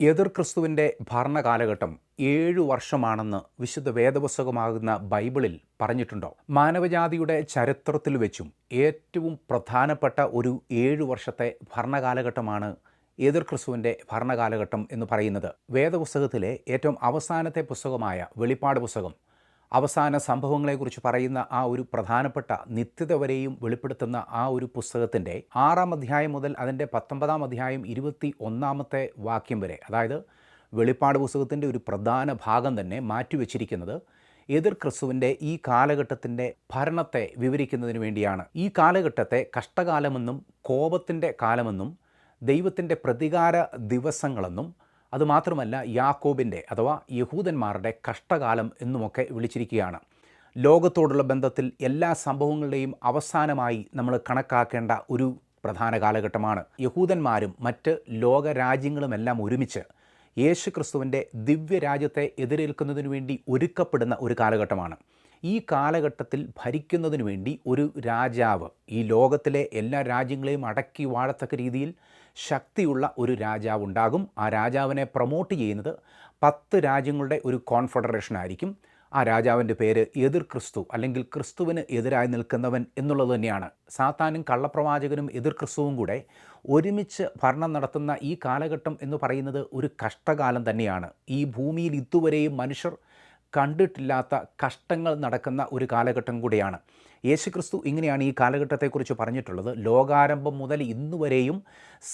എതിർ ക്രിസ്തുവിന്റെ ഭരണകാലഘട്ടം ഏഴു വർഷമാണെന്ന് വിശുദ്ധ വേദപുസ്തകമാകുന്ന ബൈബിളിൽ പറഞ്ഞിട്ടുണ്ടോ? മാനവജാതിയുടെ ചരിത്രത്തിൽ വെച്ചും ഏറ്റവും പ്രധാനപ്പെട്ട ഒരു ഏഴു വർഷത്തെ ഭരണകാലഘട്ടമാണ് എതിർ ക്രിസ്തുവിന്റെ ഭരണകാലഘട്ടം എന്ന് പറയുന്നത്. വേദപുസ്തകത്തിലെ ഏറ്റവും അവസാനത്തെ പുസ്തകമായ വെളിപ്പാട് പുസ്തകം അവസാന സംഭവങ്ങളെക്കുറിച്ച് പറയുന്ന ആ ഒരു പ്രധാനപ്പെട്ട നിത്യത വരെയും വെളിപ്പെടുത്തുന്ന ആ ഒരു പുസ്തകത്തിന്റെ ആറാം അധ്യായം മുതൽ അതിന്റെ പത്തൊമ്പതാം അധ്യായം ഇരുപത്തി ഒന്നാമത്തെ വാക്യം വരെ അതായത് വെളിപ്പാട് പുസ്തകത്തിന്റെ ഒരു പ്രധാന ഭാഗം തന്നെ മാറ്റിവെച്ചിരിക്കുന്നത് എതിർ ക്രിസ്തുവിന്റെ ഈ കാലഘട്ടത്തിന്റെ ഭരണത്തെ വിവരിക്കുന്നതിന് വേണ്ടിയാണ്. ഈ കാലഘട്ടത്തെ കഷ്ടകാലമെന്നും കോപത്തിന്റെ കാലമെന്നും ദൈവത്തിന്റെ പ്രതികാര ദിവസങ്ങളെന്നും അതുമാത്രമല്ല യാക്കോബിന്റെ അഥവാ യഹൂദന്മാരുടെ കഷ്ടകാലം എന്നുമൊക്കെ വിളിച്ചിരിക്കുകയാണ്. ലോകത്തോടുള്ള ബന്ധത്തിൽ എല്ലാ സംഭവങ്ങളുടെയും അവസാനമായി നമ്മൾ കണക്കാക്കേണ്ട ഒരു പ്രധാന കാലഘട്ടമാണ്. യഹൂദന്മാരും മറ്റ് ലോകരാജ്യങ്ങളുമെല്ലാം ഒരുമിച്ച് യേശു ക്രിസ്തുവിന്റെ ദിവ്യരാജ്യത്തെ എതിരേൽക്കുന്നതിനു വേണ്ടി ഒരുക്കപ്പെടുന്ന ഒരു കാലഘട്ടമാണ്. ഈ കാലഘട്ടത്തിൽ ഭരിക്കുന്നതിനു വേണ്ടി ഒരു രാജാവ് ഈ ലോകത്തിലെ എല്ലാ രാജ്യങ്ങളെയും അടക്കി വാഴത്തക്ക രീതിയിൽ ശക്തിയുള്ള ഒരു രാജാവ് ഉണ്ടാകും ആ രാജാവിനെ പ്രൊമോട്ട് ചെയ്യുന്നത് പത്ത് രാജ്യങ്ങളുടെ ഒരു കോൺഫെഡറേഷൻ ആയിരിക്കും. ആ രാജാവിന്റെ പേര് എതിർ ക്രിസ്തു അല്ലെങ്കിൽ ക്രിസ്തുവിന് എതിരായി നിൽക്കുന്നവൻ എന്നുള്ളത് തന്നെയാണ്. സാത്താനും കള്ളപ്രവാചകനും എതിർ ക്രിസ്തുവും കൂടെ ഒരുമിച്ച് ഭരണം നടത്തുന്ന ഈ കാലഘട്ടം എന്ന് പറയുന്നത് ഒരു കഷ്ടകാലം തന്നെയാണ്. ഈ ഭൂമിയിൽ ഇതുവരെയും മനുഷ്യർ കണ്ടിട്ടില്ലാത്ത കഷ്ടങ്ങൾ നടക്കുന്ന ഒരു കാലഘട്ടം കൂടിയാണ്. യേശുക്രിസ്തു ഇങ്ങനെയാണ് ഈ കാലഘട്ടത്തെക്കുറിച്ച് പറഞ്ഞിട്ടുള്ളത്. ലോകാരംഭം മുതൽ ഇന്നുവരെയും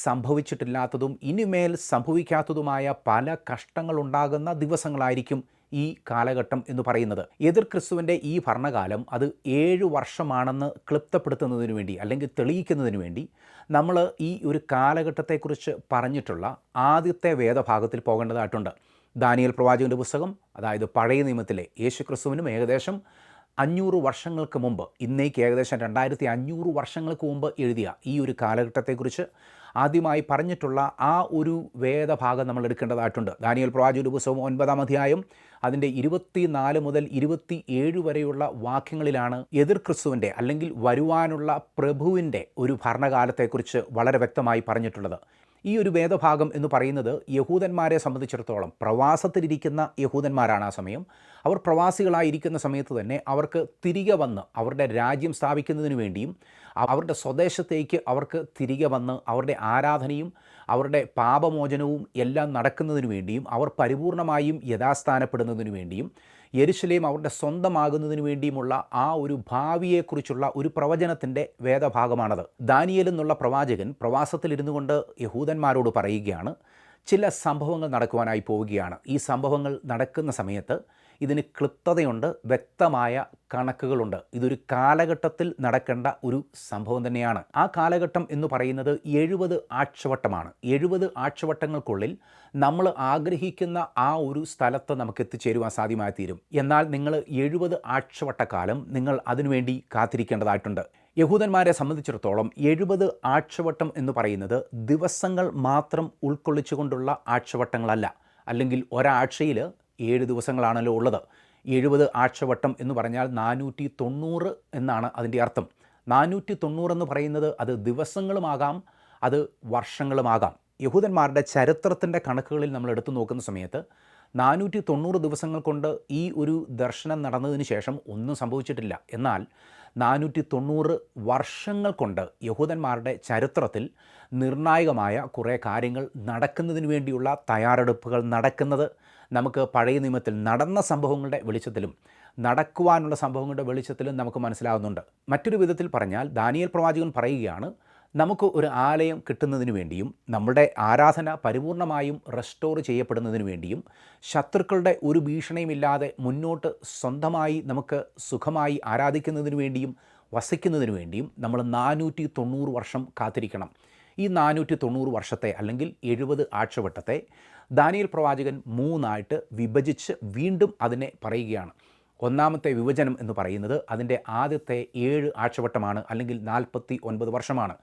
സംഭവിച്ചിട്ടില്ലാത്തതും ഇനിമേൽ സംഭവിക്കാത്തതുമായ പല കഷ്ടങ്ങളുണ്ടാകുന്ന ദിവസങ്ങളായിരിക്കും ഈ കാലഘട്ടം എന്ന് പറയുന്നത്. എതിർ ക്രിസ്തുവിന്റെ ഈ ഭരണകാലം അത് ഏഴ് വർഷമാണെന്ന് ക്ലിപ്തപ്പെടുത്തുന്നതിന് വേണ്ടി അല്ലെങ്കിൽ തെളിയിക്കുന്നതിന് വേണ്ടി നമ്മൾ ഈ ഒരു കാലഘട്ടത്തെക്കുറിച്ച് പറഞ്ഞിട്ടുള്ള ആദ്യത്തെ വേദഭാഗത്തിൽ പോകേണ്ടതായിട്ടുണ്ട്. ദാനിയൽ പ്രവാചകന്റെ പുസ്തകം അതായത് പഴയ നിയമത്തിലെ യേശു ക്രിസ്തുവിനും ഏകദേശം അഞ്ഞൂറ് വർഷങ്ങൾക്ക് മുമ്പ് ഇന്നേക്ക് ഏകദേശം രണ്ടായിരത്തി അഞ്ഞൂറ് വർഷങ്ങൾക്ക് മുമ്പ് എഴുതിയ ഈ ഒരു കാലഘട്ടത്തെക്കുറിച്ച് ആദ്യമായി പറഞ്ഞിട്ടുള്ള ആ ഒരു വേദഭാഗം നമ്മൾ എടുക്കേണ്ടതായിട്ടുണ്ട്. ദാനിയൽ പ്രവാചകന്റെ പുസ്തകം ഒൻപതാം അധ്യായം അതിന്റെ ഇരുപത്തി നാല് മുതൽ ഇരുപത്തി ഏഴ് വരെയുള്ള വാക്യങ്ങളിലാണ് എതിർ ക്രിസ്തുവിന്റെ അല്ലെങ്കിൽ വരുവാനുള്ള പ്രഭുവിന്റെ ഒരു ഭരണകാലത്തെക്കുറിച്ച് വളരെ വ്യക്തമായി പറഞ്ഞിട്ടുള്ളത്. ഈ ഒരു വേദഭാഗം എന്ന് പറയുന്നത് യഹൂദന്മാരെ സംബന്ധിച്ചിടത്തോളം പ്രവാസത്തിലിരിക്കുന്ന യഹൂദന്മാരാണ് ആ സമയം. അവർ പ്രവാസികളായിരിക്കുന്ന സമയത്ത് തന്നെ അവർക്ക് തിരികെ വന്ന് അവരുടെ രാജ്യം സ്ഥാപിക്കുന്നതിന് വേണ്ടിയും അവരുടെ സ്വദേശത്തേക്ക് അവർക്ക് തിരികെ വന്ന് അവരുടെ ആരാധനയും അവരുടെ പാപമോചനവും എല്ലാം നടക്കുന്നതിന് വേണ്ടിയും അവർ പരിപൂർണമായും യഥാസ്ഥാനപ്പെടുന്നതിന് വേണ്ടിയും യെരുശലേം അവരുടെ സ്വന്തമാകുന്നതിന് വേണ്ടിയുമുള്ള ആ ഒരു ഭാവിയെക്കുറിച്ചുള്ള ഒരു പ്രവചനത്തിന്റെ വേദഭാഗമാണത്. ദാനിയൽ എന്നുള്ള പ്രവാചകൻ പ്രവാസത്തിലിരുന്നു കൊണ്ട് യഹൂദന്മാരോട് പറയുകയാണ് ചില സംഭവങ്ങൾ നടക്കുവാനായി പോവുകയാണ്. ഈ സംഭവങ്ങൾ നടക്കുന്ന സമയത്ത് ഇതിന് ക്ലിപ്തതയുണ്ട് വ്യക്തമായ കണക്കുകളുണ്ട്. ഇതൊരു കാലഘട്ടത്തിൽ നടക്കേണ്ട ഒരു സംഭവം തന്നെയാണ്. ആ കാലഘട്ടം എന്ന് പറയുന്നത് എഴുപത് ആഴ്ചവട്ടമാണ്. എഴുപത് ആഴ്ചവട്ടങ്ങൾക്കുള്ളിൽ നമ്മൾ ആഗ്രഹിക്കുന്ന ആ ഒരു സ്ഥലത്ത് നമുക്ക് എത്തിച്ചേരുവാൻ സാധ്യമായി തീരും. എന്നാൽ നിങ്ങൾ എഴുപത് ആഴ്ചവട്ടക്കാലം നിങ്ങൾ അതിനുവേണ്ടി കാത്തിരിക്കേണ്ടതായിട്ടുണ്ട്. യഹൂദന്മാരെ സംബന്ധിച്ചിടത്തോളം എഴുപത് ആഴ്ചവട്ടം എന്ന് പറയുന്നത് ദിവസങ്ങൾ മാത്രം ഉൾക്കൊള്ളിച്ചുകൊണ്ടുള്ള ആഴ്ചവട്ടങ്ങളല്ല. അല്ലെങ്കിൽ ഒരാഴ്ചയിൽ ഏഴ് ദിവസങ്ങളാണല്ലോ ഉള്ളത്. എഴുപത് ആഴ്ചവട്ടം എന്ന് പറഞ്ഞാൽ നാനൂറ്റി തൊണ്ണൂറ് എന്നാണ് അതിന്റെ അർത്ഥം. നാനൂറ്റി തൊണ്ണൂറ് എന്ന് പറയുന്നത് അത് ദിവസങ്ങളുമാകാം അത് വർഷങ്ങളുമാകാം. യഹൂദന്മാരുടെ ചരിത്രത്തിന്റെ കണക്കുകളിൽ നമ്മൾ എടുത്തു നോക്കുന്ന സമയത്ത് നാനൂറ്റി തൊണ്ണൂറ് ദിവസങ്ങൾ കൊണ്ട് ഈ ഒരു ദർശനം നടന്നതിന് ശേഷം ഒന്നും സംഭവിച്ചിട്ടില്ല. എന്നാൽ നാനൂറ്റി തൊണ്ണൂറ് വർഷങ്ങൾ കൊണ്ട് യഹൂദന്മാരുടെ ചരിത്രത്തിൽ നിർണായകമായ കുറേ കാര്യങ്ങൾ നടക്കുന്നതിന് വേണ്ടിയുള്ള തയ്യാറെടുപ്പുകൾ നടക്കുന്നത് നമുക്ക് പഴയ നിയമത്തിൽ നടന്ന സംഭവങ്ങളുടെ വെളിച്ചത്തിലും നടക്കുവാനുള്ള സംഭവങ്ങളുടെ വെളിച്ചത്തിലും നമുക്ക് മനസ്സിലാവുന്നുണ്ട്. മറ്റൊരു വിധത്തിൽ പറഞ്ഞാൽ ദാനിയൽ പ്രവാചകൻ പറയുകയാണ് നമുക്ക് ഒരു ആലയം കിട്ടുന്നതിന് വേണ്ടിയും നമ്മുടെ ആരാധന പരിപൂർണമായും റെസ്റ്റോർ ചെയ്യപ്പെടുന്നതിന് വേണ്ടിയും ശത്രുക്കളുടെ ഒരു ഭീഷണിയുമില്ലാതെ മുന്നോട്ട് സ്വന്തമായി നമുക്ക് സുഖമായി ആരാധിക്കുന്നതിന് വേണ്ടിയും വസിക്കുന്നതിന് വേണ്ടിയും നമ്മൾ നാനൂറ്റി തൊണ്ണൂറ് വർഷം കാത്തിരിക്കണം. ഈ നാനൂറ്റി തൊണ്ണൂറ് വർഷത്തെ അല്ലെങ്കിൽ എഴുപത് ആഴ്ചവട്ടത്തെ ദാനിയൽ പ്രവാചകൻ മൂന്നായിട്ട് വിഭജിച്ച് വീണ്ടും അതിനെ പറയുകയാണ്. ഒന്നാമത്തെ വിഭജനം എന്ന് പറയുന്നത് അതിന്റെ ആദ്യത്തെ ഏഴ് ആഴ്ചവട്ടമാണ് അല്ലെങ്കിൽ നാൽപ്പത്തി ഒൻപത് വർഷമാണ്.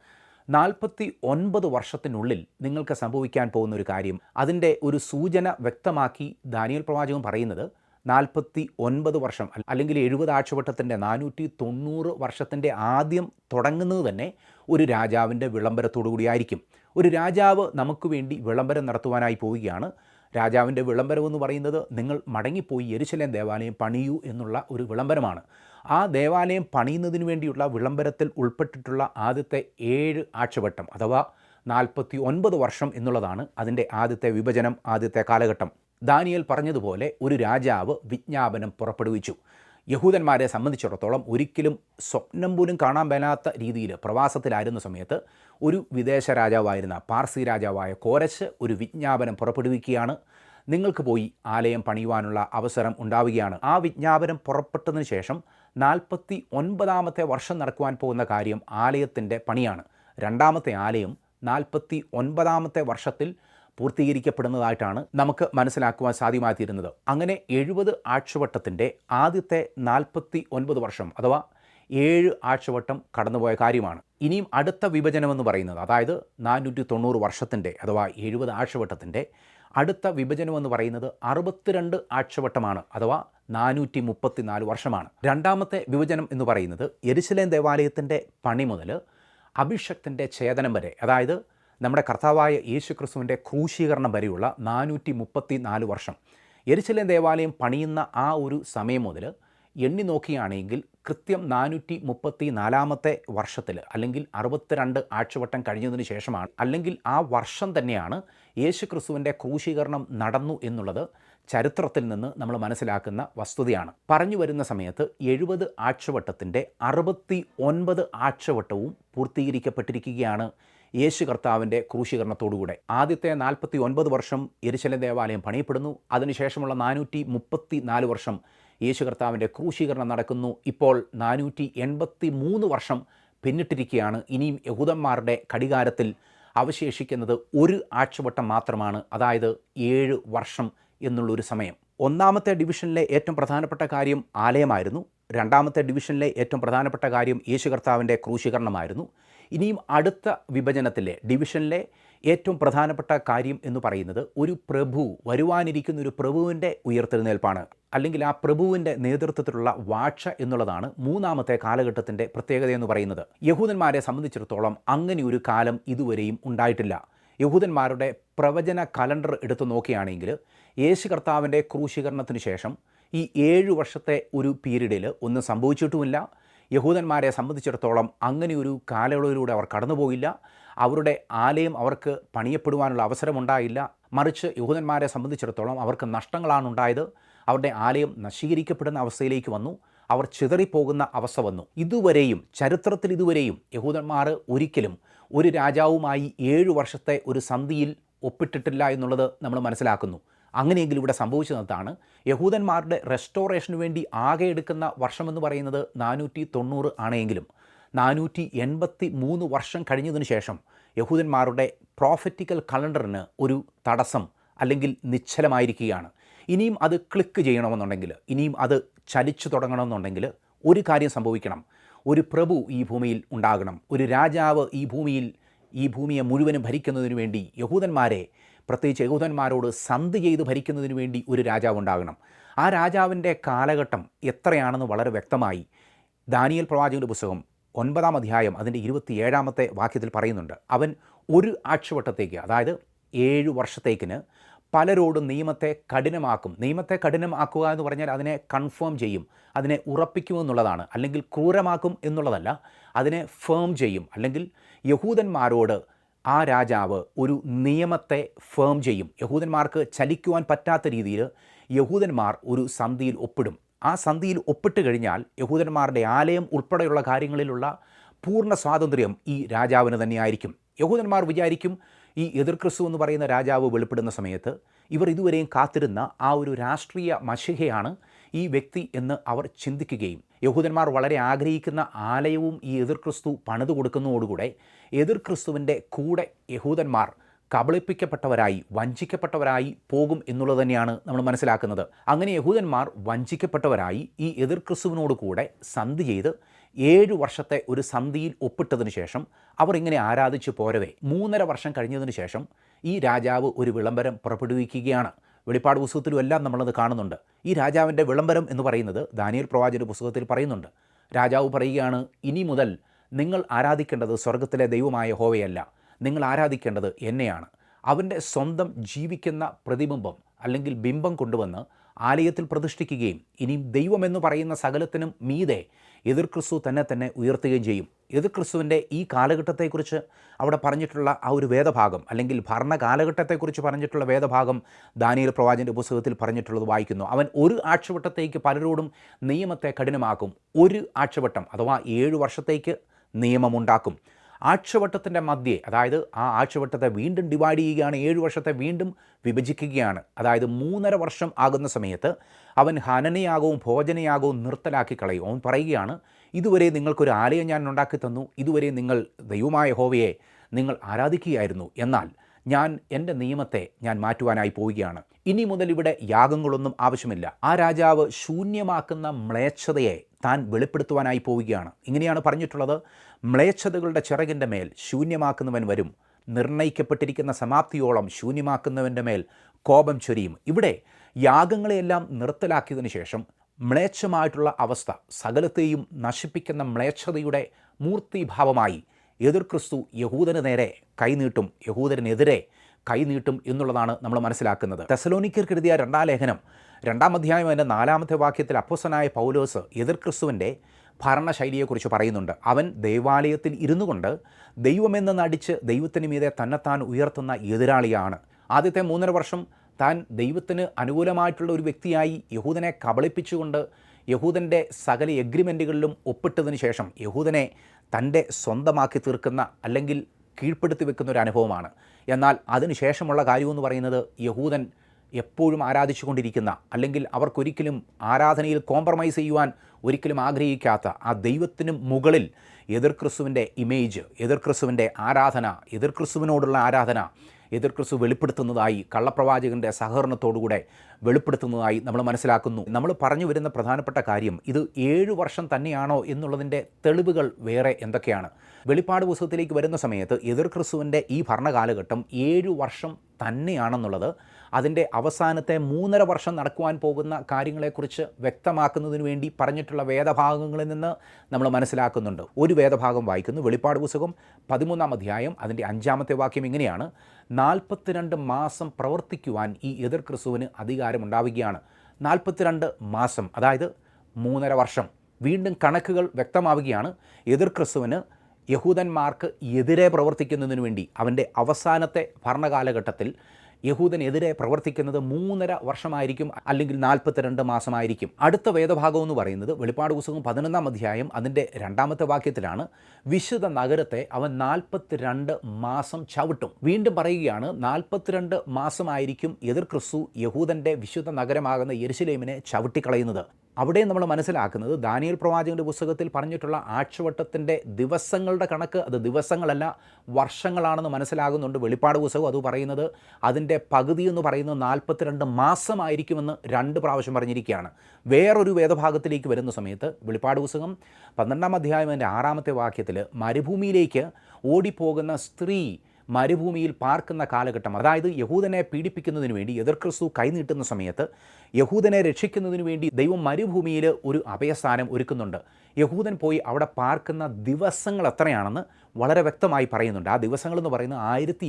നാൽപ്പത്തി ഒൻപത് വർഷത്തിനുള്ളിൽ നിങ്ങൾക്ക് സംഭവിക്കാൻ പോകുന്ന ഒരു കാര്യം. അതിന്റെ ഒരു സൂചന വ്യക്തമാക്കി ദാനിയൽ പ്രവാചകൻ പറയുന്നത് നാൽപ്പത്തി ഒൻപത് വർഷം അല്ലെങ്കിൽ എഴുപത് ആഴ്ചവട്ടത്തിന്റെ നാനൂറ്റി തൊണ്ണൂറ് വർഷത്തിന്റെ ആദ്യം തുടങ്ങുന്നത് തന്നെ ഒരു രാജാവിന്റെ വിളംബരത്തോടു കൂടിയായിരിക്കും. ഒരു രാജാവ് നമുക്ക് വേണ്ടി വിളംബരം നടത്തുവാനായി പോവുകയാണ്. രാജാവിന്റെ വിളംബരം എന്ന് പറയുന്നത് നിങ്ങൾ മടങ്ങിപ്പോയി എരിശലൻ ദേവാലയം പണിയൂ എന്നുള്ള ഒരു വിളംബരമാണ്. ആ ദേവാലയം പണിയുന്നതിന് വേണ്ടിയുള്ള വിളംബരത്തിൽ ഉൾപ്പെട്ടിട്ടുള്ള ആദ്യത്തെ ഏഴ് ആഴ്ചവട്ടം അഥവാ നാൽപ്പത്തി ഒൻപത് വർഷം എന്നുള്ളതാണ് അതിന്റെ ആദ്യത്തെ വിഭജനം ആദ്യത്തെ കാലഘട്ടം. ദാനിയൽ പറഞ്ഞതുപോലെ ഒരു രാജാവ് വിജ്ഞാപനം പുറപ്പെടുവിച്ചു. യഹൂദന്മാരെ സംബന്ധിച്ചിടത്തോളം ഒരിക്കലും സ്വപ്നം പോലും കാണാൻ മേലാത്ത രീതിയിൽ പ്രവാസത്തിലായിരുന്ന സമയത്ത് ഒരു വിദേശ രാജാവായിരുന്ന പാർസി രാജാവായ കോരശ് ഒരു വിജ്ഞാപനം പുറപ്പെടുവിക്കുകയാണ്. നിങ്ങൾക്ക് പോയി ആലയം പണിയുവാനുള്ള അവസരം ഉണ്ടാവുകയാണ്. ആ വിജ്ഞാപനം പുറപ്പെട്ടതിന് ശേഷം നാൽപ്പത്തി ഒൻപതാമത്തെ വർഷം നടക്കുവാൻ പോകുന്ന കാര്യം ആലയത്തിന്റെ പണിയാണ്. രണ്ടാമത്തെ ആലയം നാൽപ്പത്തി ഒൻപതാമത്തെ വർഷത്തിൽ പൂർത്തീകരിക്കപ്പെടുന്നതായിട്ടാണ് നമുക്ക് മനസ്സിലാക്കുവാൻ സാധ്യമായിത്തീരുന്നത്. അങ്ങനെ എഴുപത് ആഴ്ചവട്ടത്തിന്റെ ആദ്യത്തെ നാൽപ്പത്തി ഒൻപത് വർഷം അഥവാ ഏഴ് ആഴ്ചവട്ടം കടന്നുപോയ കാര്യമാണ്. ഇനിയും അടുത്ത വിഭജനമെന്ന് പറയുന്നത് അതായത് നാനൂറ്റി തൊണ്ണൂറ് വർഷത്തിന്റെ അഥവാ എഴുപത് ആഴ്ചവട്ടത്തിന്റെ അടുത്ത വിഭജനം എന്ന് പറയുന്നത് അറുപത്തിരണ്ട് ആഴ്ചവട്ടമാണ് അഥവാ നാനൂറ്റി മുപ്പത്തിനാല് വർഷമാണ്. രണ്ടാമത്തെ വിഭജനം എന്ന് പറയുന്നത് എരുസലേം ദേവാലയത്തിന്റെ പണി മുതൽ അഭിഷക്തിന്റെ ഛേദനം വരെ അതായത് നമ്മുടെ കർത്താവായ യേശു ക്രിസ്തുവിന്റെ ക്രൂശീകരണം വരെയുള്ള നാനൂറ്റി മുപ്പത്തി നാല് വർഷം. എരിശിലേം ദേവാലയം പണിയുന്ന ആ ഒരു സമയം മുതൽ എണ്ണി നോക്കുകയാണെങ്കിൽ കൃത്യം നാനൂറ്റി മുപ്പത്തി നാലാമത്തെ വർഷത്തിൽ അല്ലെങ്കിൽ അറുപത്തിരണ്ട് ആഴ്ചവട്ടം കഴിഞ്ഞതിന് ശേഷമാണ് അല്ലെങ്കിൽ ആ വർഷം തന്നെയാണ് യേശു ക്രിസ്തുവിന്റെ ക്രൂശീകരണം നടന്നു എന്നുള്ളത് ചരിത്രത്തിൽ നിന്ന് നമ്മൾ മനസ്സിലാക്കുന്ന വസ്തുതയാണ്. പറഞ്ഞു വരുന്ന സമയത്ത് എഴുപത് ആഴ്ചവട്ടത്തിന്റെ അറുപത്തി ഒൻപത് ആഴ്ചവട്ടവും പൂർത്തീകരിക്കപ്പെട്ടിരിക്കുകയാണ് യേശു കർത്താവിന്റെ ക്രൂശീകരണത്തോടുകൂടെ. ആദ്യത്തെ നാൽപ്പത്തി ഒൻപത് വർഷം എരിശല ദേവാലയം പണിയപ്പെടുന്നു. അതിനുശേഷമുള്ള നാനൂറ്റി മുപ്പത്തി നാല് വർഷം യേശു കർത്താവിന്റെ ക്രൂശീകരണം നടക്കുന്നു. ഇപ്പോൾ നാനൂറ്റി എൺപത്തി മൂന്ന് വർഷം പിന്നിട്ടിരിക്കുകയാണ്. ഇനിയും യഹൂദന്മാരുടെ കടികാരത്തിൽ അവശേഷിക്കുന്നത് ഒരു ആഴ്ചവട്ടം മാത്രമാണ് അതായത് ഏഴ് വർഷം എന്നുള്ളൊരു സമയം. ഒന്നാമത്തെ ഡിവിഷനിലെ ഏറ്റവും പ്രധാനപ്പെട്ട കാര്യം ആലയമായിരുന്നു. രണ്ടാമത്തെ ഡിവിഷനിലെ ഏറ്റവും പ്രധാനപ്പെട്ട കാര്യം യേശു കർത്താവിന്റെ ക്രൂശീകരണമായിരുന്നു. ഇനിയും അടുത്ത വിഭജനത്തിലെ ഡിവിഷനിലെ ഏറ്റവും പ്രധാനപ്പെട്ട കാര്യം എന്ന് പറയുന്നത് ഒരു പ്രഭു വരുവാനിരിക്കുന്ന ഒരു പ്രഭുവിന്റെ ഉയർത്തെഴുന്നേൽപ്പാണ്. അല്ലെങ്കിൽ ആ പ്രഭുവിന്റെ നേതൃത്വത്തിലുള്ള വാഴ്ച എന്നുള്ളതാണ് മൂന്നാമത്തെ കാലഘട്ടത്തിന്റെ പ്രത്യേകത എന്ന് പറയുന്നത്. യഹൂദന്മാരെ സംബന്ധിച്ചിടത്തോളം അങ്ങനെ ഒരു കാലം ഇതുവരെയും ഉണ്ടായിട്ടില്ല. യഹൂദന്മാരുടെ പ്രവചന കലണ്ടർ എടുത്തു നോക്കുകയാണെങ്കിൽ യേശു കർത്താവിന്റെ ക്രൂശീകരണത്തിന് ശേഷം ഈ ഏഴ് വർഷത്തെ ഒരു പീരീഡിൽ ഒന്നും സംഭവിച്ചിട്ടുമില്ല. യഹൂദന്മാരെ സംബന്ധിച്ചിടത്തോളം അങ്ങനെയൊരു കാലയളവിലൂടെ അവർ കടന്നുപോയില്ല. അവരുടെ ആലയം അവർക്ക് പണിയപ്പെടുവാനുള്ള അവസരമുണ്ടായില്ല. മറിച്ച് യഹൂദന്മാരെ സംബന്ധിച്ചിടത്തോളം അവർക്ക് നഷ്ടങ്ങളാണ് ഉണ്ടായത്. അവരുടെ ആലയം നശീകരിക്കപ്പെടുന്ന അവസ്ഥയിലേക്ക് വന്നു. അവർ ചിതറിപ്പോകുന്ന അവസ്ഥ വന്നു. ഇതുവരെയും ചരിത്രത്തിൽ ഇതുവരെയും യഹൂദന്മാർ ഒരിക്കലും ഒരു രാജാവുമായി ഏഴു വർഷത്തെ ഒരു സന്ധിയിൽ ഒപ്പിട്ടിട്ടില്ല എന്നുള്ളത് നമ്മൾ മനസ്സിലാക്കുന്നു. അങ്ങനെയെങ്കിൽ ഇവിടെ സംഭവിച്ചതാണ് യഹൂദന്മാരുടെ റെസ്റ്റോറേഷന് വേണ്ടി ആകെ എടുക്കുന്ന വർഷമെന്ന് പറയുന്നത് നാനൂറ്റി തൊണ്ണൂറ് ആണെങ്കിലും നാനൂറ്റി എൺപത്തി മൂന്ന് വർഷം കഴിഞ്ഞതിന് ശേഷം യഹൂദന്മാരുടെ പ്രോഫറ്റിക്കൽ കലണ്ടറിന് ഒരു തടസ്സം അല്ലെങ്കിൽ നിശ്ചലമായിരിക്കുകയാണ്. ഇനിയും അത് ക്ലിക്ക് ചെയ്യണമെന്നുണ്ടെങ്കിൽ ഇനിയും അത് ചലിച്ചു തുടങ്ങണമെന്നുണ്ടെങ്കിൽ ഒരു കാര്യം സംഭവിക്കണം. ഒരു പ്രഭു ഈ ഭൂമിയിൽ ഉണ്ടാകണം. ഒരു രാജാവ് ഈ ഭൂമിയിൽ ഈ ഭൂമിയെ മുഴുവനും ഭരിക്കുന്നതിന് വേണ്ടി യഹൂദന്മാരെ പ്രത്യേകിച്ച് യഹൂദന്മാരോട് സന്ധി ചെയ്ത് ഭരിക്കുന്നതിന് വേണ്ടി ഒരു രാജാവ് ഉണ്ടാകണം. ആ രാജാവിന്റെ കാലഘട്ടം എത്രയാണെന്ന് വളരെ വ്യക്തമായി ദാനിയൽ പ്രവാചകന്റെ പുസ്തകം ഒൻപതാം അധ്യായം അതിന്റെ ഇരുപത്തിയേഴാമത്തെ വാക്യത്തിൽ പറയുന്നുണ്ട്. അവൻ ഒരു ആഴ്ചവട്ടത്തേക്ക് അതായത് ഏഴ് വർഷത്തേക്കിന് പലരോടും നിയമത്തെ കഠിനമാക്കും. നിയമത്തെ കഠിനമാക്കുക എന്ന് പറഞ്ഞാൽ അതിനെ കൺഫേം ചെയ്യും അതിനെ ഉറപ്പിക്കുമെന്നുള്ളതാണ് അല്ലെങ്കിൽ ക്രൂരമാക്കും എന്നുള്ളതല്ല അതിനെ ഫേം ചെയ്യും. അല്ലെങ്കിൽ യഹൂദന്മാരോട് ആ രാജാവ് ഒരു നിയമത്തെ ഫേം ചെയ്യും. യഹൂദന്മാർക്ക് ചലിക്കുവാൻ പറ്റാത്ത രീതിയിൽ യഹൂദന്മാർ ഒരു സന്ധിയിൽ ഒപ്പിടും. ആ സന്ധിയിൽ ഒപ്പിട്ട് കഴിഞ്ഞാൽ യഹൂദന്മാരുടെ ആലയം ഉൾപ്പെടെയുള്ള കാര്യങ്ങളിലുള്ള പൂർണ സ്വാതന്ത്ര്യം ഈ രാജാവിന് തന്നെയായിരിക്കും. യഹൂദന്മാർ വിചാരിക്കും ഈ എതിർ ക്രിസ്തു എന്ന് പറയുന്ന രാജാവ് വെളിപ്പെടുന്ന സമയത്ത് ഇവർ ഇതുവരെയും കാത്തിരുന്ന ആ ഒരു രാഷ്ട്രീയ മഷികയാണ് ഈ വ്യക്തി എന്ന് അവർ ചിന്തിക്കുകയും യഹൂദന്മാർ വളരെ ആഗ്രഹിക്കുന്ന ആലയവും ഈ എതിർ ക്രിസ്തു പണിതു കൊടുക്കുന്നതോടുകൂടെ എതിർ ക്രിസ്തുവിന്റെ കൂടെ യഹൂദന്മാർ കബളിപ്പിക്കപ്പെട്ടവരായി വഞ്ചിക്കപ്പെട്ടവരായി പോകും എന്നുള്ളത് തന്നെയാണ് നമ്മൾ മനസ്സിലാക്കുന്നത്. അങ്ങനെ യഹൂദന്മാർ വഞ്ചിക്കപ്പെട്ടവരായി ഈ എതിർ ക്രിസ്തുവിനോട് കൂടെ സന്ധി ചെയ്ത് ഏഴു വർഷത്തെ ഒരു സന്ധിയിൽ ഒപ്പിട്ടതിന് ശേഷം അവർ ഇങ്ങനെ ആരാധിച്ചു പോരവേ. മൂന്നര വർഷം കഴിഞ്ഞതിന് ശേഷം ഈ രാജാവ് ഒരു വിളംബരം പുറപ്പെടുവിക്കുകയാണ്. വെളിപ്പാട് പുസ്തകത്തിലും എല്ലാം നമ്മളത് കാണുന്നുണ്ട്. ഈ രാജാവിന്റെ വിളംബരം എന്ന് പറയുന്നത് ദാനിയൽ പ്രവാചക പുസ്തകത്തിൽ പറയുന്നുണ്ട്. രാജാവ് പറയുകയാണ് ഇനി മുതൽ നിങ്ങൾ ആരാധിക്കേണ്ടത് സ്വർഗത്തിലെ ദൈവമായ ഹോവയല്ല നിങ്ങൾ ആരാധിക്കേണ്ടത് എന്നെയാണ്. അവന്റെ സ്വന്തം ജീവിക്കുന്ന പ്രതിബിംബം അല്ലെങ്കിൽ ബിംബം കൊണ്ടുവന്ന് ആലയത്തിൽ പ്രതിഷ്ഠിക്കുകയും ഇനിയും ദൈവമെന്ന് പറയുന്ന സകലത്തിനും മീതെ എതിർ ക്രിസ്തു തന്നെ തന്നെ ഉയർത്തുകയും ചെയ്യും. എതിർ ക്രിസ്തുവിന്റെ ഈ കാലഘട്ടത്തെക്കുറിച്ച് അവിടെ പറഞ്ഞിട്ടുള്ള ആ ഒരു വേദഭാഗം അല്ലെങ്കിൽ ഭരണകാലഘട്ടത്തെക്കുറിച്ച് പറഞ്ഞിട്ടുള്ള വേദഭാഗം ദാനിയൽ പ്രവാചന്റെ പുസ്തകത്തിൽ പറഞ്ഞിട്ടുള്ളത് വായിക്കുന്നു. അവൻ ഒരു ആഴ്ചവട്ടത്തേക്ക് പലരോടും നിയമത്തെ കഠിനമാക്കും. ഒരു ആഴ്ചവട്ടം അഥവാ ഏഴ് വർഷത്തേക്ക് നിയമമുണ്ടാക്കും. ആഴ്ചവട്ടത്തിന്റെ മധ്യേ അതായത് ആ ആഴ്ചവട്ടത്തെ വീണ്ടും ഡിവൈഡ് ചെയ്യുകയാണ് ഏഴ് വർഷത്തെ വീണ്ടും വിഭജിക്കുകയാണ്. അതായത് മൂന്നര വർഷം ആകുന്ന സമയത്ത് അവൻ ഹനനയാകവും ഭോജനയാകവും നിർത്തലാക്കി കളയും. അവൻ പറയുകയാണ് ഇതുവരെ നിങ്ങൾക്കൊരു ആലയം ഞാൻ ഉണ്ടാക്കി തന്നു. ഇതുവരെ നിങ്ങൾ ദൈവമായ ഹോവയെ നിങ്ങൾ ആരാധിക്കുകയായിരുന്നു. എന്നാൽ ഞാൻ എന്റെ നിയമത്തെ ഞാൻ മാറ്റുവാനായി പോവുകയാണ്. ഇനി മുതൽ ഇവിടെ യാഗങ്ങളൊന്നും ആവശ്യമില്ല. ആ രാജാവ് ശൂന്യമാക്കുന്ന മ്ലേച്ഛതയെ താൻ വെളിപ്പെടുത്തുവാനായി പോവുകയാണ്. ഇങ്ങനെയാണ് പറഞ്ഞിട്ടുള്ളത്. മ്ലേച്ഛതകളുടെ ചിറകിന്റെ മേൽ ശൂന്യമാക്കുന്നവൻ വരും. നിർണയിക്കപ്പെട്ടിരിക്കുന്ന സമാപ്തിയോളം ശൂന്യമാക്കുന്നവന്റെ മേൽ കോപം ചൊരിയും. ഇവിടെ യാഗങ്ങളെയെല്ലാം നിർത്തലാക്കിയതിനു ശേഷം മ്ലേച്ഛമായിട്ടുള്ള അവസ്ഥ സകലത്തെയും നശിപ്പിക്കുന്ന മ്ലേച്ഛതയുടെ മൂർത്തിഭാവമായി എതിർ ക്രിസ്തു യഹൂദന് നേരെ കൈനീട്ടും യഹൂദനെതിരെ കൈനീട്ടും എന്നുള്ളതാണ് നമ്മൾ മനസ്സിലാക്കുന്നത്. തെസലോനിക്കർക്ക് എഴുതിയ രണ്ടാം ലേഖനം രണ്ടാം അധ്യായം അതിന്റെ നാലാമത്തെ വാക്യത്തിൽ അപ്പോസനായ പൗലോസ് എതിർ ക്രിസ്തുവിന്റെ ഭരണശൈലിയെക്കുറിച്ച് പറയുന്നുണ്ട്. അവൻ ദേവാലയത്തിൽ ഇരുന്നു കൊണ്ട് ദൈവമെന്ന് നടിച്ച് ദൈവത്തിന് മീതെ തന്നെത്താൻ ഉയർത്തുന്ന എതിരാളിയാണ്. ആദ്യത്തെ മൂന്നര വർഷം താൻ ദൈവത്തിന് അനുകൂലമായിട്ടുള്ള ഒരു വ്യക്തിയായി യഹൂദനെ കബളിപ്പിച്ചുകൊണ്ട് യഹൂദന്റെ സകല എഗ്രിമെന്റുകളിലും ഒപ്പിട്ടതിന് ശേഷം യഹൂദനെ തന്റെ സ്വന്തമാക്കി തീർക്കുന്ന അല്ലെങ്കിൽ കീഴ്പ്പെടുത്തി വെക്കുന്ന ഒരു അനുഭവമാണ്. എന്നാൽ അതിനുശേഷമുള്ള കാര്യമെന്ന് പറയുന്നത് യഹൂദൻ എപ്പോഴും ആരാധിച്ചു കൊണ്ടിരിക്കുന്ന അല്ലെങ്കിൽ അവർക്കൊരിക്കലും ആരാധനയിൽ കോംപ്രമൈസ് ചെയ്യുവാൻ ഒരിക്കലും ആഗ്രഹിക്കാത്ത ആ ദൈവത്തിന് മുകളിൽ എതിർ ക്രിസ്തുവിന്റെ ഇമേജ് എതിർ ക്രിസ്തുവിന്റെ ആരാധന എതിർ ക്രിസ്തുവിനോടുള്ള ആരാധന എതിർ ക്രിസ്തു വെളിപ്പെടുത്തുന്നതായി കള്ളപ്രവാചകന്റെ സഹകരണത്തോടുകൂടെ വെളിപ്പെടുത്തുന്നതായി നമ്മൾ മനസ്സിലാക്കുന്നു. നമ്മൾ പറഞ്ഞു വരുന്ന പ്രധാനപ്പെട്ട കാര്യം ഇത് ഏഴു വർഷം തന്നെയാണോ എന്നുള്ളതിന്റെ തെളിവുകൾ വേറെ എന്തൊക്കെയാണ്? വെളിപ്പാട് പുസ്തകത്തിലേക്ക് വരുന്ന സമയത്ത് എതിർ ക്രിസ്തുവിന്റെ ഈ ഭരണകാലഘട്ടം ഏഴു വർഷം തന്നെയാണെന്നുള്ളത് അതിന്റെ അവസാനത്തെ മൂന്നര വർഷം നടക്കുവാൻ പോകുന്ന കാര്യങ്ങളെക്കുറിച്ച് വ്യക്തമാക്കുന്നതിന് വേണ്ടി പറഞ്ഞിട്ടുള്ള വേദഭാഗങ്ങളിൽ നിന്ന് നമ്മൾ മനസ്സിലാക്കുന്നുണ്ട്. ഒരു വേദഭാഗം വായിക്കുന്നു. വെളിപ്പാട് പുസ്തകം പതിമൂന്നാം അധ്യായം അതിന്റെ അഞ്ചാമത്തെ വാക്യം ഇങ്ങനെയാണ്. നാൽപ്പത്തിരണ്ട് മാസം പ്രവർത്തിക്കുവാൻ ഈ എതിർ ക്രിസ്തുവിന് അധികാരമുണ്ടാവുകയാണ്. നാൽപ്പത്തിരണ്ട് മാസം അതായത് മൂന്നര വർഷം. വീണ്ടും കണക്കുകൾ വ്യക്തമാവുകയാണ്. എതിർ ക്രിസ്തുവിന് യഹൂദന്മാർക്ക് എതിരെ പ്രവർത്തിക്കുന്നതിന് വേണ്ടി അവന്റെ അവസാനത്തെ ഭരണകാലഘട്ടത്തിൽ യഹൂദനെതിരെ പ്രവർത്തിക്കുന്നത് മൂന്നര വർഷമായിരിക്കും അല്ലെങ്കിൽ നാൽപ്പത്തിരണ്ട് മാസമായിരിക്കും. അടുത്ത വേദഭാഗം എന്ന് പറയുന്നത് വെളിപ്പാട് പുസ്തകം പതിനൊന്നാം അധ്യായം അതിന്റെ രണ്ടാമത്തെ വാക്യത്തിലാണ് വിശുദ്ധ നഗരത്തെ അവൻ നാൽപ്പത്തിരണ്ട് മാസം ചവിട്ടും. വീണ്ടും പറയുകയാണ് നാൽപ്പത്തിരണ്ട് മാസമായിരിക്കും എതിർ ക്രിസ്തു യഹൂദന്റെ വിശുദ്ധ നഗരമാകുന്ന യെരുസലേമിനെ ചവിട്ടിക്കളയുന്നത്. അവിടെ നമ്മൾ മനസ്സിലാക്കുന്നത് ദാനിയൽ പ്രവാചകന്റെ പുസ്തകത്തിൽ പറഞ്ഞിട്ടുള്ള ആഴ്ചവട്ടത്തിന്റെ ദിവസങ്ങളുടെ കണക്ക് അത് ദിവസങ്ങളല്ല വർഷങ്ങളാണെന്ന് മനസ്സിലാകുന്നുണ്ട്. വെളിപ്പാട് പുസ്തകം അത് പറയുന്നത് അതിന്റെ പകുതി എന്ന് പറയുന്നത് നാൽപ്പത്തിരണ്ട് മാസമായിരിക്കുമെന്ന് രണ്ട് പ്രാവശ്യം പറഞ്ഞിരിക്കുകയാണ്. വേറൊരു വേദഭാഗത്തിലേക്ക് വരുന്ന സമയത്ത് വെളിപ്പാട് പുസ്തകം പന്ത്രണ്ടാം അധ്യായം ആറാമത്തെ വാക്യത്തിൽ മരുഭൂമിയിലേക്ക് ഓടിപ്പോകുന്ന സ്ത്രീ മരുഭൂമിയിൽ പാർക്കുന്ന കാലഘട്ടം അതായത് യഹൂദനെ പീഡിപ്പിക്കുന്നതിന് വേണ്ടി എതിർ ക്രിസ്തു കൈനീട്ടുന്ന സമയത്ത് യഹൂദനെ രക്ഷിക്കുന്നതിന് വേണ്ടി ദൈവം മരുഭൂമിയിൽ ഒരു അഭയസ്ഥാനം ഒരുക്കുന്നുണ്ട്. യഹൂദൻ പോയി അവിടെ പാർക്കുന്ന ദിവസങ്ങൾ എത്രയാണെന്ന് വളരെ വ്യക്തമായി പറയുന്നുണ്ട്. ആ ദിവസങ്ങൾ എന്ന് പറയുന്നത് ആയിരത്തി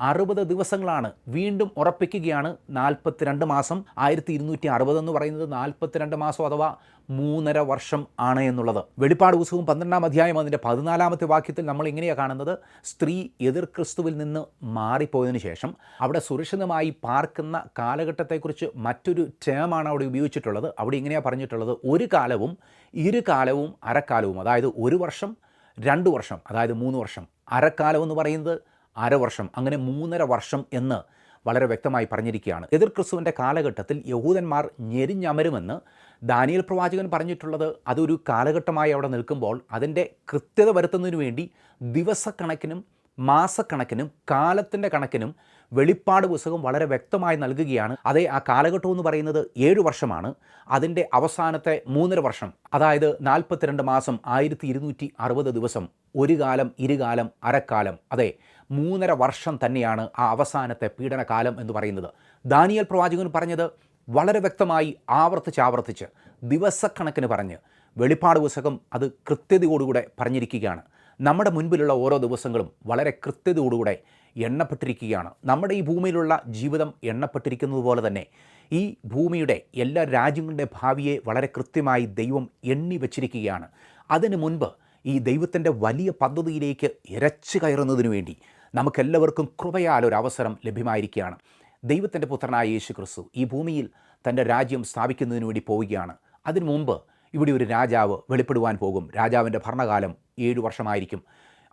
അറുപത് ദിവസങ്ങളാണ് വീണ്ടും ഉറപ്പിക്കുകയാണ്. നാൽപ്പത്തിരണ്ട് മാസം ആയിരത്തി ഇരുന്നൂറ്റി അറുപത് എന്ന് പറയുന്നത് നാൽപ്പത്തിരണ്ട് മാസം അഥവാ മൂന്നര വർഷം ആണ് എന്നുള്ളത്. വെളിപ്പാട് പുസ്തകം പന്ത്രണ്ടാം അധ്യായം അതിന്റെ പതിനാലാമത്തെ വാക്യത്തിൽ നമ്മൾ ഇങ്ങനെയാണ് കാണുന്നത്. സ്ത്രീ എതിർ ക്രിസ്തുവിൽ നിന്ന് മാറിപ്പോയതിനു ശേഷം അവിടെ സുരക്ഷിതമായി പാർക്കുന്ന കാലഘട്ടത്തെക്കുറിച്ച് മറ്റൊരു ടേമാണ് അവിടെ ഉപയോഗിച്ചിട്ടുള്ളത്. അവിടെ ഇങ്ങനെയാണ് പറഞ്ഞിട്ടുള്ളത്. ഒരു കാലവും ഇരു കാലവും അരക്കാലവും അതായത് ഒരു വർഷം രണ്ട് വർഷം അതായത് മൂന്ന് വർഷം. അരക്കാലം എന്ന് പറയുന്നത് അരവർഷം അങ്ങനെ മൂന്നര വർഷം എന്ന് വളരെ വ്യക്തമായി പറഞ്ഞിരിക്കുകയാണ്. എതിർ ക്രിസ്തുവിന്റെ കാലഘട്ടത്തിൽ യഹൂദന്മാർ ഞെരിഞ്ഞമരുമെന്ന് ദാനിയൽ പ്രവാചകൻ പറഞ്ഞിട്ടുള്ളത് അതൊരു കാലഘട്ടമായി അവിടെ നിൽക്കുമ്പോൾ അതിന്റെ കൃത്യത വരുത്തുന്നതിന് വേണ്ടി ദിവസക്കണക്കിനും മാസക്കണക്കിനും കാലത്തിന്റെ കണക്കിനും വെളിപ്പാട് പുസ്തകം വളരെ വ്യക്തമായി നൽകുകയാണ്. അതേ ആ കാലഘട്ടം എന്ന് പറയുന്നത് ഏഴ് വർഷമാണ്. അതിന്റെ അവസാനത്തെ മൂന്നര വർഷം അതായത് നാൽപ്പത്തിരണ്ട് മാസം ആയിരത്തി ഇരുന്നൂറ്റി അറുപത് ദിവസം ഒരു കാലം ഇരുകാലം അരക്കാലം അതെ മൂന്നര വർഷം തന്നെയാണ് ആ അവസാനത്തെ പീഡനകാലം എന്ന് പറയുന്നത്. ദാനിയൽ പ്രവാചകൻ പറഞ്ഞത് വളരെ വ്യക്തമായി ആവർത്തിച്ച് ആവർത്തിച്ച് ദിവസക്കണക്കിന് പറഞ്ഞ് വെളിപ്പാട് പുസ്തകം അത് കൃത്യതയോടുകൂടെ പറഞ്ഞിരിക്കുകയാണ്. നമ്മുടെ മുൻപിലുള്ള ഓരോ ദിവസങ്ങളും വളരെ കൃത്യതയോടുകൂടെ എണ്ണപ്പെട്ടിരിക്കുകയാണ്. നമ്മുടെ ഈ ഭൂമിയിലുള്ള ജീവിതം എണ്ണപ്പെട്ടിരിക്കുന്നത് പോലെ തന്നെ ഈ ഭൂമിയുടെ എല്ലാ രാജ്യങ്ങളുടെ ഭാവിയെ വളരെ കൃത്യമായി ദൈവം എണ്ണി വച്ചിരിക്കുകയാണ്. അതിനു മുൻപ് ഈ ദൈവത്തിന്റെ വലിയ പദ്ധതിയിലേക്ക് ഇരച്ചു കയറുന്നതിനു വേണ്ടി നമുക്കെല്ലാവർക്കും കൃപയാൽ ഒരു അവസരം ലഭ്യമായിരിക്കുകയാണ്. ദൈവത്തിന്റെ പുത്രനായ യേശു ക്രിസ്തു ഈ ഭൂമിയിൽ തന്റെ രാജ്യം സ്ഥാപിക്കുന്നതിന് വേണ്ടി പോവുകയാണ്. അതിനു മുമ്പ് ഇവിടെ ഒരു രാജാവ് വെളിപ്പെടുവാൻ പോകും. രാജാവിന്റെ ഭരണകാലം ഏഴു വർഷമായിരിക്കും.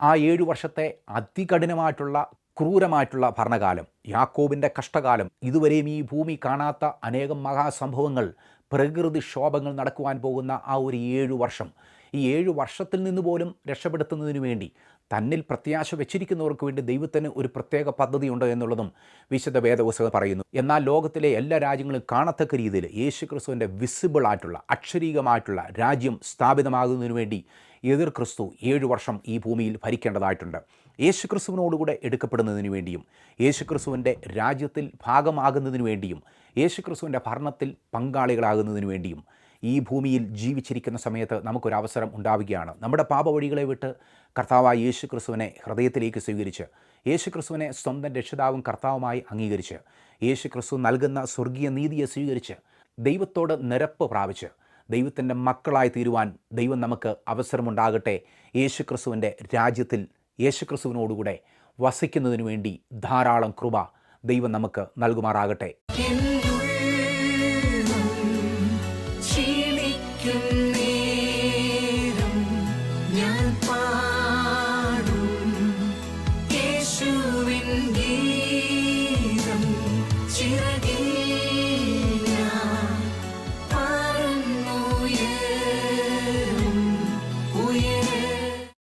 ആ ഏഴു വർഷത്തെ അതികഠിനമായിട്ടുള്ള ക്രൂരമായിട്ടുള്ള ഭരണകാലം യാക്കോബിന്റെ കഷ്ടകാലം ഇതുവരെയും ഈ ഭൂമി കാണാത്ത അനേകം മഹാസംഭവങ്ങൾ പ്രകൃതി പ്രകൃതിക്ഷോഭങ്ങൾ നടക്കുവാൻ പോകുന്ന ആ ഒരു ഏഴു വർഷം. ഈ ഏഴു വർഷത്തിൽ നിന്ന് പോലും രക്ഷപ്പെടുത്തുന്നതിന് വേണ്ടി തന്നിൽ പ്രത്യാശ വെച്ചിരിക്കുന്നവർക്ക് വേണ്ടി ദൈവത്തിന് ഒരു പ്രത്യേക പദ്ധതിയുണ്ട് എന്നുള്ളതും വിശുദ്ധ വേദപുസ്തകം പറയുന്നു. എന്നാൽ ലോകത്തിലെ എല്ലാ രാജ്യങ്ങളും കാണത്തക്ക രീതിയിൽ യേശു ക്രിസ്തുവിന്റെ വിസിബിളായിട്ടുള്ള അക്ഷരീകമായിട്ടുള്ള രാജ്യം സ്ഥാപിതമാകുന്നതിനു വേണ്ടി എതിർ ക്രിസ്തു ഏഴു വർഷം ഈ ഭൂമിയിൽ ഭരിക്കേണ്ടതായിട്ടുണ്ട്. യേശു ക്രിസ്തുവിനോടുകൂടെ എടുക്കപ്പെടുന്നതിന് വേണ്ടിയും യേശു ക്രിസ്തുവിന്റെ രാജ്യത്തിൽ ഭാഗമാകുന്നതിന് വേണ്ടിയും യേശു ക്രിസ്തുവിന്റെ ഭരണത്തിൽ പങ്കാളികളാകുന്നതിന് വേണ്ടിയും ഈ ഭൂമിയിൽ ജീവിച്ചിരിക്കുന്ന സമയത്ത് നമുക്കൊരവസരം ഉണ്ടാവുകയാണ്. നമ്മുടെ പാപവഴികളെ വിട്ട് കർത്താവായ യേശു ക്രിസ്തുവിനെ ഹൃദയത്തിലേക്ക് സ്വീകരിച്ച് യേശു ക്രിസ്തുവിനെ സ്വന്തം രക്ഷിതാവും കർത്താവുമായി അംഗീകരിച്ച് യേശു ക്രിസ്തു നൽകുന്ന സ്വർഗീയ നീതിയെ സ്വീകരിച്ച് ദൈവത്തോട് നിരപ്പ് പ്രാപിച്ച് ദൈവത്തിന്റെ മക്കളായി തീരുവാൻ ദൈവം നമുക്ക് അവസരമുണ്ടാകട്ടെ. യേശു ക്രിസ്തുവിന്റെ രാജ്യത്തിൽ യേശു ക്രിസ്തുവിനോടുകൂടെ വസിക്കുന്നതിനു വേണ്ടി ധാരാളം കൃപ ദൈവം നമുക്ക് നൽകുമാറാകട്ടെ.